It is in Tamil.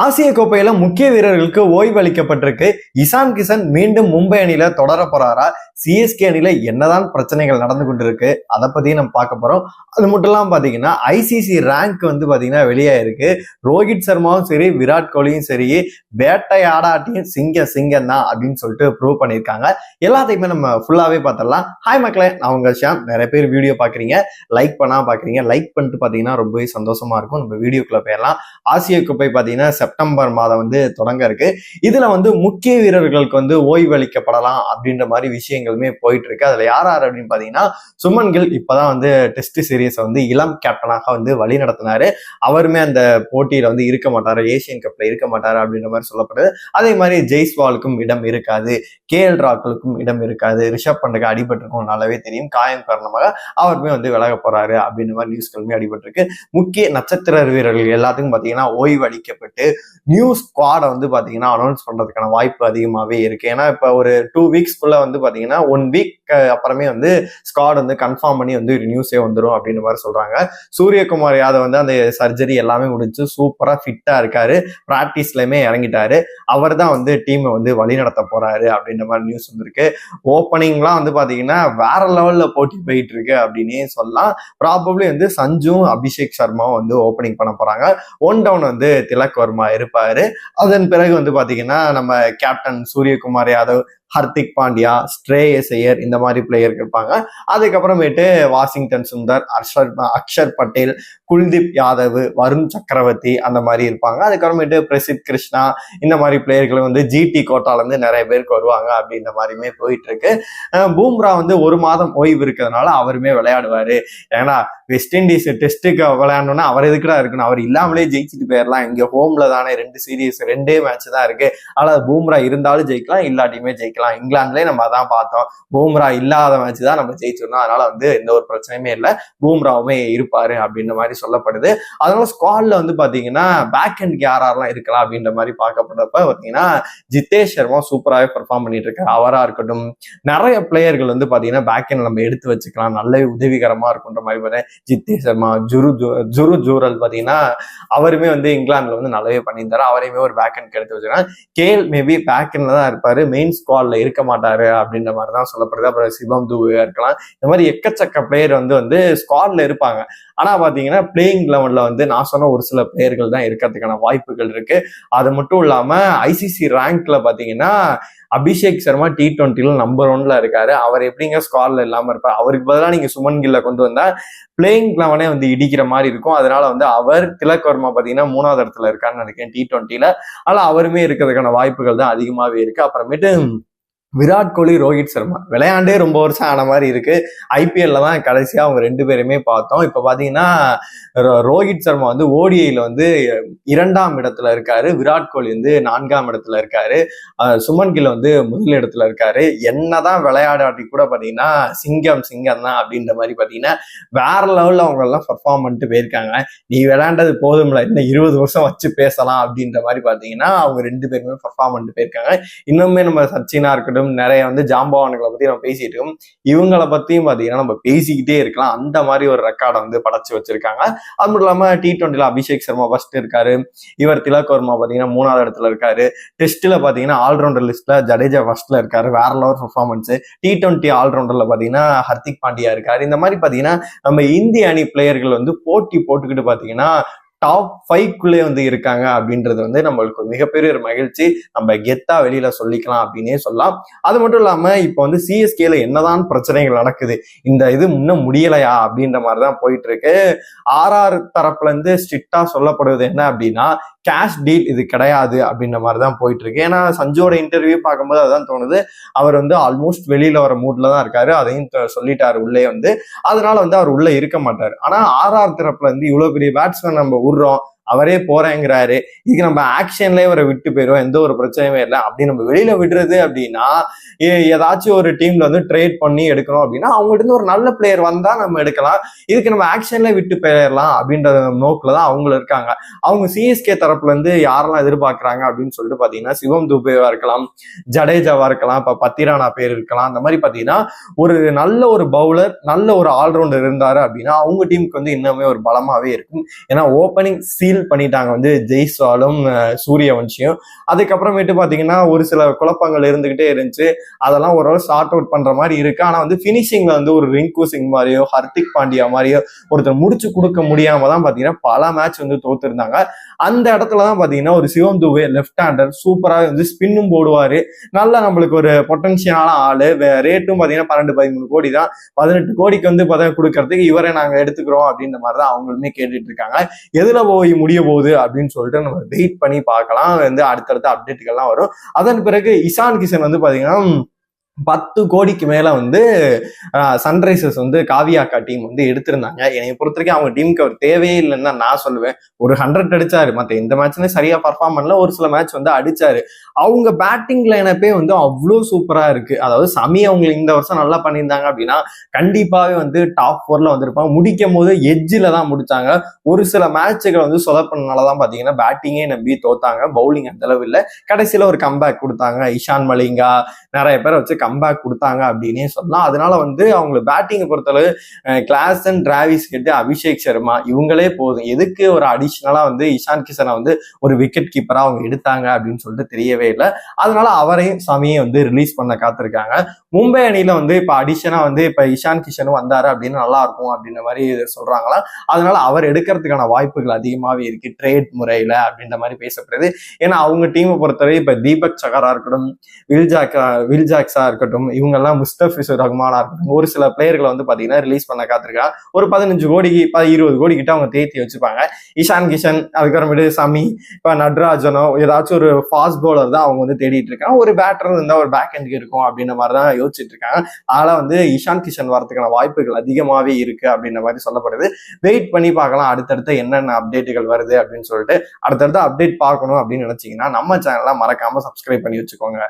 ஆசிய கோப்பையில முக்கிய வீரர்களுக்கு ஓய்வு அளிக்கப்பட்டிருக்கு இசான் கிஷன் மீண்டும் மும்பை அணியில தொடர போறாரா? சிஎஸ்கே அணியில என்னதான் பிரச்சனைகள் நடந்து கொண்டிருக்கு? அதை பத்தியும் நம்ம பார்க்க போறோம். அது மட்டும் இல்லாம பாத்தீங்கன்னா ஐசிசி ரேங்க் வந்து பாத்தீங்கன்னா வெளியாயிருக்கு. ரோஹித் சர்மாவும் சரி விராட் கோலியும் சரி வேட்டையாடாட்டியும் சிங்கம் சிங்கம் தான் அப்படின்னு சொல்லிட்டு ப்ரூவ் பண்ணியிருக்காங்க. எல்லாத்தையுமே நம்ம ஃபுல்லாவே பார்த்துடலாம். ஹாய் மக்களே நான் உங்க ஷாம் நிறைய பேர் வீடியோ பாக்குறீங்க லைக் பண்ணா பாக்குறீங்க லைக் பண்ணிட்டு பாத்தீங்கன்னா ரொம்பவே சந்தோஷமா இருக்கும். நம்ம வீடியோக்குள்ள போயிடலாம். ஆசிய கோப்பை பாத்தீங்கன்னா செப்டம்பர் மாதம் வந்து தொடங்க இருக்கு. இதுல வந்து முக்கிய வீரர்களுக்கு வந்து ஓய்வு அளிக்கப்படலாம் அப்படின்ற மாதிரி விஷயங்களுமே போயிட்டு இருக்கு. அதுல யார் யார் அப்படின்னு பாத்தீங்கன்னா சுமன் கில் இப்பதான் வந்து டெஸ்ட் சீரீஸை வந்து இளம் கேப்டனாக வந்து வழி நடத்தினாரு. அவருமே அந்த போட்டியில வந்து இருக்க மாட்டாரு ஏசியன் கப்ல இருக்க மாட்டாரு அப்படின்ற மாதிரி சொல்லப்படுது. அதே மாதிரி ஜெய்ஸ்வாலுக்கும் இடம் இருக்காது கே எல் ராகுலுக்கும் இடம் இருக்காது. ரிஷப் பண்டுக்கு அடிபட்டிருக்கும் நல்லாவே தெரியும். காயம் காரணமாக அவருமே வந்து விலக போறாரு அப்படின்ற மாதிரி நியூஸ்களுமே அடிபட்டிருக்கு. முக்கிய நட்சத்திர வீரர்கள் எல்லாத்துக்கும் பாத்தீங்கன்னா ஓய்வு அளிக்கப்பட்டு நியூ ஸ்குவாடை வந்து பார்த்தீங்கன்னா அனௌன்ஸ் பண்றதுக்கான வாய்ப்பு அதிகமாகவே இருக்கு. ஏன்னா இப்போ ஒரு டூ வீக்ஸ்க்குள்ள வந்து பார்த்தீங்கன்னா ஒன் வீக் அப்புறமே வந்து ஸ்குவாட் வந்து கன்ஃபார்ம் பண்ணி வந்து ஒரு நியூஸே வந்துடும் அப்படின்ற மாதிரி சொல்றாங்க. சூரியகுமார் யாதவ் வந்து அந்த சர்ஜரி எல்லாமே முடிஞ்சு சூப்பராக ஃபிட்டாக இருக்காரு. ப்ராக்டிஸ்லையுமே இறங்கிட்டாரு. அவர் தான் வந்து டீமை வந்து வழிநடத்த போறாரு அப்படின்ற மாதிரி நியூஸ் வந்திருக்கு. ஓப்பனிங்லாம் வந்து பார்த்தீங்கன்னா வேற லெவலில் போட்டி போயிட்டு இருக்கு அப்படின்னே சொல்லலாம். ப்ராபப்ளி வந்து சஞ்சும் அபிஷேக் சர்மாவும் வந்து ஓப்பனிங் பண்ண போறாங்க. ஒன் டவுன் வந்து திலக் வர்மா இருப்பாரு. அதன் பிறகு வந்து பாத்தீங்கன்னா நம்ம கேப்டன் சூரியகுமார் யாதவ் ஹர்திக் பாண்டியா ஸ்ட்ரேயஸ் ஐயர் இந்த மாதிரி பிளேயர் இருப்பாங்க. அதுக்கப்புறமேட்டு வாஷிங்டன் சுந்தர் அர்ஷர் அக்ஷர் பட்டேல் குல்தீப் யாதவ் வருண் சக்கரவர்த்தி அந்த மாதிரி இருப்பாங்க. அதுக்கப்புறமேட்டு பிரசித் கிருஷ்ணா இந்த மாதிரி பிளேயர்கள் வந்து ஜிடி கோட்டாலேருந்து நிறைய பேருக்கு வருவாங்க அப்படின்ற மாதிரியுமே போயிட்டு இருக்கு பூம்ரா வந்து ஒரு மாதம் ஓய்வு இருக்கிறதுனால அவருமே விளையாடுவார். ஏன்னா வெஸ்ட் இண்டீஸ் டெஸ்ட்டுக்கு விளையாடணும்னா அவர் எதுக்குடா இருக்கணும்? அவர் இல்லாமலே ஜெயிச்சுட்டு போயிடலாம் இங்கே ஹோம்ல தானே ரெண்டு சீரீஸ் ரெண்டே மேட்ச் தான் இருக்கு. ஆனால் பூம்ரா இருந்தாலும் ஜெயிக்கலாம் இல்லாட்டியுமே ஜெயிக்கலாம். இங்கிலாந்துலேயே நம்ம அதான் பார்த்தோம். பூம்ரா இல்லாத மேட்ச் தான் நம்ம ஜெயிச்சிருந்தோம் அதனால வந்து எந்த ஒரு பிரச்சனையுமே இல்லை. பூம்ராவுமே இருப்பாரு அப்படின்ற மாதிரி சொல்லப்படுது. அதனால ஸ்குவாட்ல வந்து பாத்தீங்கன்னா பேக் ஹெண்ட் யாரெல்லாம் இருக்கலாம் அப்படின்ற மாதிரி பார்க்கப்படுறப்ப பாத்தீங்கன்னா ஜித்தேஷ் சர்மா சூப்பராகவே பெர்ஃபார்ம் பண்ணிட்டு இருக்காரு அவரா இருக்கட்டும். நிறைய பிளேயர்கள் வந்து பாத்தீங்கன்னா பேக் நம்ம எடுத்து வச்சுக்கலாம். நல்லவே உதவிகரமா இருக்குன்ற மாதிரி பார்த்தேன் ஜித்தேஷ் சர்மா ஜுரு ஜுரு ஜூரல் பாத்தீங்கன்னா அவருமே வந்து இங்கிலாந்துல வந்து நல்லாவே பண்ணியிருந்தாரு. அவரையுமே ஒரு பேக் ஹெண்ட் எடுத்து வச்சுக்கலாம். கேல் மேபி பேக் தான் இருப்பாரு. மெயின் ஸ்குவாட்ல இருக்க மாட்டாரு அப்படின்ற மாதிரி தான் சொல்லப்படுது. அப்புறம் சிவம் தூவா இருக்கலாம். இந்த மாதிரி எக்கச்சக்க பிளேயர் வந்து வந்து ஸ்குவாட்ல இருப்பாங்க. ஆனா பாத்தீங்கன்னா பிளேயிங் லெவன்ல வந்து நான் சொன்ன ஒரு சில பிளேயர்கள் தான் இருக்கிறதுக்கான வாய்ப்புகள் இருக்கு. அது மட்டும் இல்லாம ஐசிசி ரேங்க்ல பாத்தீங்கன்னா அபிஷேக் சர்மா டி டுவெண்ட்டில நம்பர் ஒன்ல இருக்காரு. அவர் எப்படிங்க ஸ்குவாட்ல இல்லாம இருப்பார்? அவருக்கு பதிலாக நீங்க சுமன் கில்ல கொண்டு வந்தா பிளேயிங் லெவனே வந்து இடிக்கிற மாதிரி இருக்கும். அதனால வந்து அவர் திலக் வர்மா பாத்தீங்கன்னா மூணாவது இடத்துல இருக்காருன்னு நினைக்கிறேன் டி டுவெண்ட்டில ஆனால் அவருமே இருக்கிறதுக்கான வாய்ப்புகள் தான் அதிகமாவே இருக்கு. அப்புறமேட்டு விராட் கோலி ரோஹித் சர்மா. விளையாண்டே ரொம்ப வருஷம் ஆன மாதிரி இருக்கு. ஐபிஎல்ல தான் கடைசியாக அவங்க ரெண்டு பேருமே பார்த்தோம். இப்போ பார்த்தீங்கன்னா ரோ- ரோஹித் சர்மா வந்து ஓடிஐயில் வந்து இரண்டாம் இடத்துல இருக்காரு. விராட் கோலி வந்து நான்காம் இடத்துல இருக்காரு. சுமன் கில் வந்து முதல் இடத்துல இருக்காரு. என்னதான் விளையாடாட்டி கூட பார்த்தீங்கன்னா சிங்கம் சிங்கம் தான் அப்படின்ற மாதிரி பார்த்தீங்கன்னா வேற லெவலில் அவங்க எல்லாம் பர்ஃபார்ம் பண்ணிட்டு போயிருக்காங்க. நீ விளையாண்டது போதும்ல இன்னும் இருபது வருஷம் வச்சு பேசலாம் அப்படின்ற மாதிரி பார்த்தீங்கன்னா அவங்க ரெண்டு பேருமே பர்ஃபார்ம் பண்ணிட்டு போயிருக்காங்க. இன்னுமே நம்ம சச்சினா இருக்கட்டும் நிறைய வந்து ஜாம்பவான்களை பத்தி நம்ம பேசிட்டு இருக்கோம். இவங்களை பத்தியும் பாத்தீங்கன்னா நம்ம பேசிக்கிட்டே இருக்கலாம். அந்த மாதிரி ஒரு ரெக்கார்டை வந்து படைச்சு வச்சிருக்காங்க. அது மட்டும் இல்லாம டி டுவெண்ட்டில அபிஷேக் சர்மா ஃபர்ஸ்ட் இருக்காரு. இவர் திலக் வர்மா பாத்தீங்கன்னா மூணாவது இடத்துல இருக்காரு. டெஸ்ட்ல பாத்தீங்கன்னா ஆல்ரவுண்டர் லிஸ்ட்ல ஜடேஜா ஃபர்ஸ்ட்ல இருக்காரு. வேற லெவல் பர்ஃபார்மன்ஸ் டி டுவெண்ட்டி ஆல்ரவுண்டர்ல பாத்தீங்கன்னா ஹர்திக் பாண்டியா இருக்காரு. இந்த மாதிரி பாத்தீங்கன்னா நம்ம இந்திய அணி பிளேயர்கள் வந்து போட்டி போட்டுக்கிட்டு பாத்தீங்கன்னா டாப் ஃபைவ்க்குள்ளே வந்து இருக்காங்க அப்படின்றது வந்து நம்மளுக்கு மிகப்பெரிய ஒரு மகிழ்ச்சி. நம்ம கெத்தா வெளியில சொல்லிக்கலாம் அப்படின்னே சொல்லலாம். அது மட்டும் இல்லாம இப்போ வந்து சிஎஸ்கேல என்னதான் பிரச்சனைகள் நடக்குது இந்த இது இன்னும் முடியலையா அப்படின்ற மாதிரி தான் போயிட்டு இருக்கு. ஆர்ஆர் தரப்புல இருந்து ஸ்ட்ரிக்டா சொல்லப்படுவது என்ன அப்படின்னா கேஷ் டீல் இது கிடையாது அப்படின்ற மாதிரி தான் போயிட்டு இருக்கு ஏன்னா சஞ்சோட இன்டர்வியூ பார்க்கும்போது அதுதான் தோணுது. அவர் வந்து ஆல்மோஸ்ட் வெளியில வர மூட்ல தான் இருக்காரு. அதையும் சொல்லிட்டாரு உள்ளே வந்து. அதனால வந்து அவர் உள்ள இருக்க மாட்டார். ஆனா ஆர்ஆர் தரப்புல இருந்து இவ்வளவு பெரிய பேட்ஸ்மேன் நம்ம விடுறோம். அவரே போறேங்கிறாரு. இதுக்கு நம்ம ஆக்ஷன்லேயே அவரை விட்டு போயிடும் எந்த ஒரு பிரச்சனையுமே இல்லை. அப்படி நம்ம வெளியில விடுறது அப்படின்னா ஏ- ஏதாச்சும் ஒரு டீம்ல வந்து ட்ரேட் பண்ணி எடுக்கணும் அப்படின்னா அவங்ககிட்ட இருந்து ஒரு நல்ல பிளேயர் வந்தா நம்ம எடுக்கலாம். இதுக்கு நம்ம ஆக்ஷன்ல விட்டு போயிடலாம் அப்படின்ற நோக்கில் தான் அவங்க இருக்காங்க. அவங்க சிஎஸ்கே தரப்புல இருந்து யாரெல்லாம் எதிர்பார்க்கறாங்க அப்படின்னு சொல்லிட்டு பாத்தீங்கன்னா சிவம் துபேவா இருக்கலாம் ஜடேஜாவா இருக்கலாம் இப்ப பத்திரானா பேர் இருக்கலாம். அந்த மாதிரி பாத்தீங்கன்னா ஒரு நல்ல ஒரு பவுலர் நல்ல ஒரு ஆல்ரவுண்டர் இருந்தாரு அப்படின்னா அவங்க டீமுக்கு வந்து இன்னுமே ஒரு பலமாவே இருக்கும். ஏன்னா ஓப்பனிங் சில டீல் பண்ணிட்டாங்க வந்து ஜெய்ஸ்வாலும் சூரிய சூரியவன்ஷியும். அதுக்கப்புறமேட்டு பாத்தீங்கன்னா ஒரு சில குழப்பங்கள் இருந்துகிட்டே இருந்துச்சு. அதெல்லாம் ஓரளவு ஷார்ட் அவுட் பண்ற மாதிரி இருக்கு. ஆனா வந்து பினிஷிங்ல வந்து ஒரு ரிங்கு சிங் மாதிரியோ ஹர்திக் பாண்டியா மாதிரியோ ஒருத்தர் முடிச்சு கொடுக்க முடியாம தான் பாத்தீங்கன்னா பல மேட்ச் வந்து தோத்துருந்தாங்க. அந்த இடத்துல தான் பாத்தீங்கன்னா ஒரு சிவம் துபே லெஃப்ட் ஹேண்டர் சூப்பரா வந்து ஸ்பின்னும் போடுவாரு. நல்லா நம்மளுக்கு ஒரு பொட்டன்ஷியலான ஆளு. ரேட்டும் பாத்தீங்கன்னா பன்னெண்டு பதிமூணு கோடி தான். பதினெட்டு கோடிக்கு வந்து பார்த்தா கொடுக்கறதுக்கு இவரை நாங்க எடுத்துக்கிறோம் அப்படின்ற மாதிரி தான் அவங்களுமே கேட்டுட்டு இருக்காங்க. எதுல போய் முடிய போகுது அப்படின்னு சொல்லிட்டு நம்ம வெயிட் பண்ணி பார்க்கலாம். வந்து அடுத்தடுத்த அப்டேட்டுகள்லாம் வரும். அதன் பிறகு இசான் கிஷன் வந்து பாத்தீங்கன்னா பத்து கோடிக்கு மேல வந்து சன்ரைசர்ஸ் வந்து காவியாக்கா டீம் வந்து எடுத்திருந்தாங்க. என்னை பொறுத்த வரைக்கும் அவங்க டீமுக்கு அவர் தேவையே இல்லைன்னு தான் நான் சொல்லுவேன். ஒரு ஹண்ட்ரட் அடிச்சாரு. மத்த எந்த மேட்ச்லயும் சரியா பர்ஃபார்ம் பண்ணல. ஒரு சில மேட்ச் வந்து அடிச்சாரு. அவங்க பேட்டிங் லைனப்பே வந்து அவ்வளோ சூப்பரா இருக்கு. அதாவது சமி அவங்க இந்த வருஷம் நல்லா பண்ணியிருந்தாங்க அப்படின்னா கண்டிப்பாவே வந்து டாப் ஃபோர்ல வந்திருப்பாங்க. முடிக்கும் போது எட்ஜில் தான் முடிச்சாங்க. ஒரு சில மேட்சுகள் வந்து சொதப்பினால தான் பாத்தீங்கன்னா பேட்டிங்கே நம்பி தோத்தாங்க. பவுலிங் அந்த அளவு இல்லை. கடைசியில ஒரு கம்பேக் கொடுத்தாங்க. இஷான் மலிங்கா நிறைய பேரை வச்சு கம்பேக் கொடுத்தாங்க அப்படின்னே சொல்லலாம். அதனால வந்து அவங்க பேட்டிங்கை பொறுத்தளவு கிளாஸ் அண்ட் டிராவிஸ் கேட்டு அபிஷேக் சர்மா இவங்களே போதும். எதுக்கு ஒரு அடிஷ்னலா வந்து இஷான் கிஷனை வந்து ஒரு விக்கெட் கீப்பரா அவங்க எடுத்தாங்க அப்படின்னு சொல்லிட்டு தெரியவே இல்லை. அதனால அவரையும் சாமியை வந்து ரிலீஸ் பண்ண காத்திருக்காங்க. மும்பை அணியில வந்து இப்ப அடிஷனா வந்து இப்ப இஷான் கிஷனும் வந்தாரு அப்படின்னு நல்லா இருக்கும் அப்படின்ற மாதிரி சொல்றாங்களா அதனால அவர் எடுக்கிறதுக்கான வாய்ப்புகள் அதிகமாகவே இருக்கு ட்ரேட் முறையில அப்படின்ற மாதிரி பேசப்படுது. ஏன்னா அவங்க டீமை பொறுத்தவரை இப்ப தீபக் சகரா இருக்கட்டும் வில்ஜாக் வில்ஜாக்ஸா இருக்கட்டும் இவங்கெல்லாம் எல்லாம் ரஹ்மானா இருக்கட்டும் ஒரு சில பிளேயர்களை வந்து பாத்தீங்கன்னா ரிலீஸ் பண்ண காத்திருக்கா. ஒரு பதினஞ்சு கோடிக்கு ப- இருபது கோடி கிட்ட அவங்க தேத்தி வச்சுப்பாங்க. இஷான் கிஷன் அதுக்கப்புறமேட்டு சமி இப்போ நட்ராஜனோ ஏதாச்சும் ஒரு ஃபாஸ்ட் பவுலர் தான் அவங்க வந்து தேடிட்டு இருக்காங்க. ஒரு பேட்டர் இருந்தால் ஒரு பேக் எண்டுக்கு இருக்கும் அப்படின்ற மாதிரி தான் யோசிச்சுட்டு இருக்காங்க. அதனால வந்து இஷான் கிஷன் வரதுக்கான வாய்ப்புகள் அதிகமாவே இருக்கு அப்படின்ற மாதிரி சொல்லப்படுது. வெயிட் பண்ணி பார்க்கலாம் அடுத்தடுத்து என்னென்ன அப்டேட்டுகள் வருது அப்படின்னு சொல்லிட்டு அடுத்தடுத்து அப்டேட் பார்க்கணும் அப்படின்னு நினைச்சீங்கன்னா நம்ம சேனலை மறக்காம சப்ஸ்கிரைப் பண்ணி வச்சுக்கோங்க.